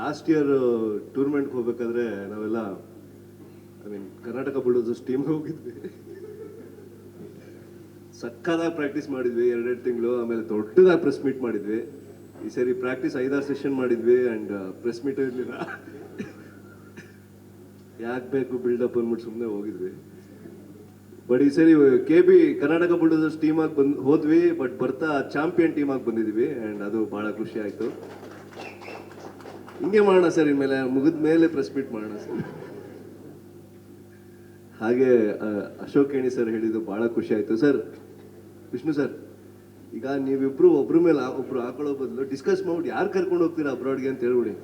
Last year ಟೂರ್ನಮೆಂಟ್ಗೆ ಹೋಗ್ಬೇಕಾದ್ರೆ ನಾವೆಲ್ಲ I mean Karnataka bulldozers team ಹೋಗಿದ್ವಿ. ಸಕ್ಕದಾಗಿ ಪ್ರಾಕ್ಟೀಸ್ ಮಾಡಿದ್ವಿ, ಎರಡೆರಡು ತಿಂಗಳು, ಆಮೇಲೆ ದೊಡ್ಡದಾಗಿ ಪ್ರೆಸ್ ಮೀಟ್ ಮಾಡಿದ್ವಿ. ಈ ಸರಿ ಪ್ರಾಕ್ಟೀಸ್ ಐದಾರು ಸೆಷನ್ ಮಾಡಿದ್ವಿ ಆ್ಯಂಡ್ ಪ್ರೆಸ್ ಮೀಟ್ ಇರಲಿಲ್ಲ. ಯಾಕೆ ಬೇಕು ಬಿಲ್ಡಪ್ ಅಂದ್ಬಿಟ್ಟು ಸುಮ್ಮನೆ ಹೋಗಿದ್ವಿ. ಬಟ್ ಈ ಸರಿ ಕೆ ಬಿ ಕರ್ನಾಟಕ ಬುಲ್ಡೋಸರ್ಸ್ ಟೀಮಾಗಿ ಬಂದು, ಹೋದ್ವಿ ಬಟ್ ಬರ್ತಾ ಚಾಂಪಿಯನ್ ಟೀಮಾಗಿ ಬಂದಿದ್ವಿ ಆ್ಯಂಡ್ ಅದು ಭಾಳ ಖುಷಿ ಆಯಿತು. ಹಿಂಗೆ ಮಾಡೋಣ ಸರ್ ಇನ್ಮೇಲೆ ಮುಗಿದ ಮೇಲೆ ಪ್ರೆಸ್ ಮೀಟ್ ಮಾಡೋಣ ಸರ್. ಹಾಗೆ ಅಶೋಕ್ ಏಣಿ ಸರ್ ಹೇಳಿದ್ದು ಭಾಳ ಖುಷಿ ಆಯಿತು. ಸರ್, ವಿಷ್ಣು ಸರ್, ಈಗ ನೀವಿಬ್ರು ಒಬ್ರ ಮೇಲೆ ಒಬ್ರು ಹಾಕೊಳ್ಳೋ ಬದಲು ಡಿಸ್ಕಸ್ ಮಾಡ್ಬಿಟ್ಟು ಯಾರು ಕರ್ಕೊಂಡು ಹೋಗ್ತೀರಾ ಅಬ್ರಾಡ್ಗೆ ಅಂತ ಹೇಳ್ಬಿಡಿ.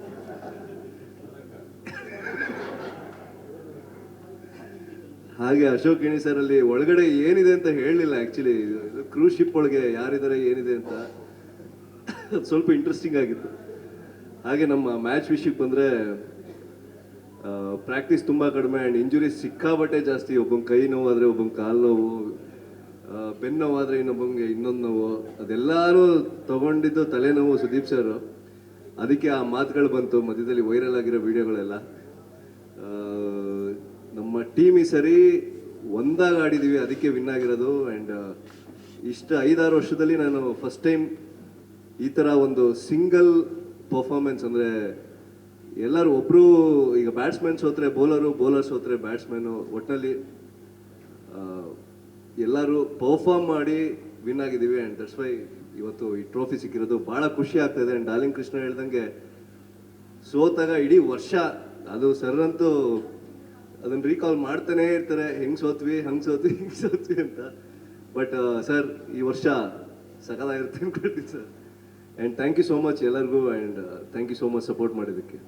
ಹಾಗೆ ಅಶೋಕ್ ಏಣಿ ಸರ್ ಅಲ್ಲಿ ಒಳಗಡೆ ಏನಿದೆ ಅಂತ ಹೇಳಲಿಲ್ಲ ಆ್ಯಕ್ಚುಲಿ ಕ್ರೂಸ್ ಶಿಪ್ ಒಳಗೆ ಯಾರಿದ್ದಾರೆ ಏನಿದೆ ಅಂತ. ಸ್ವಲ್ಪ ಇಂಟ್ರೆಸ್ಟಿಂಗ್ ಆಗಿತ್ತು. ಹಾಗೆ ನಮ್ಮ ಮ್ಯಾಚ್ ವಿಷಯಕ್ಕೆ ಬಂದರೆ ಪ್ರಾಕ್ಟೀಸ್ ತುಂಬ ಕಡಿಮೆ ಆ್ಯಂಡ್ ಇಂಜುರಿ ಸಿಕ್ಕಾಬಟ್ಟೆ ಜಾಸ್ತಿ. ಒಬ್ಬನ ಕೈ ನೋವಾದರೆ ಒಬ್ಬನ ಕಾಲು ನೋವು ಬೆನ್ನು ನೋವಾದರೆ ಇನ್ನೊಬ್ಬಂಗೆ ಇನ್ನೊಂದು ನೋವು. ಅದೆಲ್ಲರೂ ತೊಗೊಂಡಿದ್ದು ತಲೆನೋವು ಸುದೀಪ್ ಸರ್ ಅದಕ್ಕೆ ಆ ಮಾತುಗಳು ಬಂತು, ಮಧ್ಯದಲ್ಲಿ ವೈರಲ್ ಆಗಿರೋ ವಿಡಿಯೋಗಳೆಲ್ಲ ನಮ್ಮ ಟೀಮ್ ಈ ಸರಿ ಒಂದಾಗ ಆಡಿದ್ದೀವಿ ಅದಕ್ಕೆ ವಿನ್ ಆಗಿರೋದು ಆ್ಯಂಡ್ ಇಷ್ಟು ಐದಾರು ವರ್ಷದಲ್ಲಿ ನಾನು ಫಸ್ಟ್ ಟೈಮ್ ಈ ಥರ ಒಂದು ಸಿಂಗಲ್ ಪರ್ಫಾರ್ಮೆನ್ಸ್ ಅಂದರೆ ಎಲ್ಲರೂ ಒಬ್ಬರು ಈಗ ಬ್ಯಾಟ್ಸ್ಮನ್ ಸೋತ್ರೆ ಬೌಲರು ಬೌಲರ್ ಸೋತ್ರೆ ಬ್ಯಾಟ್ಸ್ಮನ್ನು ಒಟ್ಟಿನಲ್ಲಿ ಎಲ್ಲರೂ ಪರ್ಫಾರ್ಮ್ ಮಾಡಿ ವಿನ್ ಆಗಿದ್ದೀವಿ ಆ್ಯಂಡ್ ದಟ್ಸ್ ವೈ ಇವತ್ತು ಈ ಟ್ರೋಫಿ ಸಿಕ್ಕಿರೋದು ಭಾಳ ಖುಷಿ ಆಗ್ತಾಯಿದೆ ಆ್ಯಂಡ್ ಡಾರ್ಲಿಂಗ್ ಕೃಷ್ಣ ಹೇಳ್ದಂಗೆ ಸೋತಾಗ ಇಡೀ ವರ್ಷ ಅದು ಸರ್ರಂತೂ ಅದನ್ನು ರೀಕಾಲ್ ಮಾಡ್ತಾನೆ ಇರ್ತಾರೆ. ಹೆಂಗೆ ಸೋತ್ವಿ, ಹಂಗೆ ಸೋತ್ವಿ, ಹಿಂಗೆ ಸೋತ್ವಿ ಅಂತ. ಬಟ್ ಸರ್ ಈ ವರ್ಷ ಸಕಲಾಗಿರುತ್ತೆ ಅನ್ಕೊಳ್ತೀನಿ sir and thank you so much ಎಲ್ಲರಿಗೂ and thank you so much support ಮಾಡಿದ್ದಕ್ಕೆ.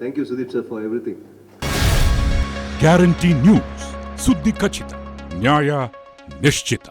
Thank you Sudeep sir for everything guarantee news ಸುದ್ದಿ ಖಚಿತ ನ್ಯಾಯ ನಿಶ್ಚಿತ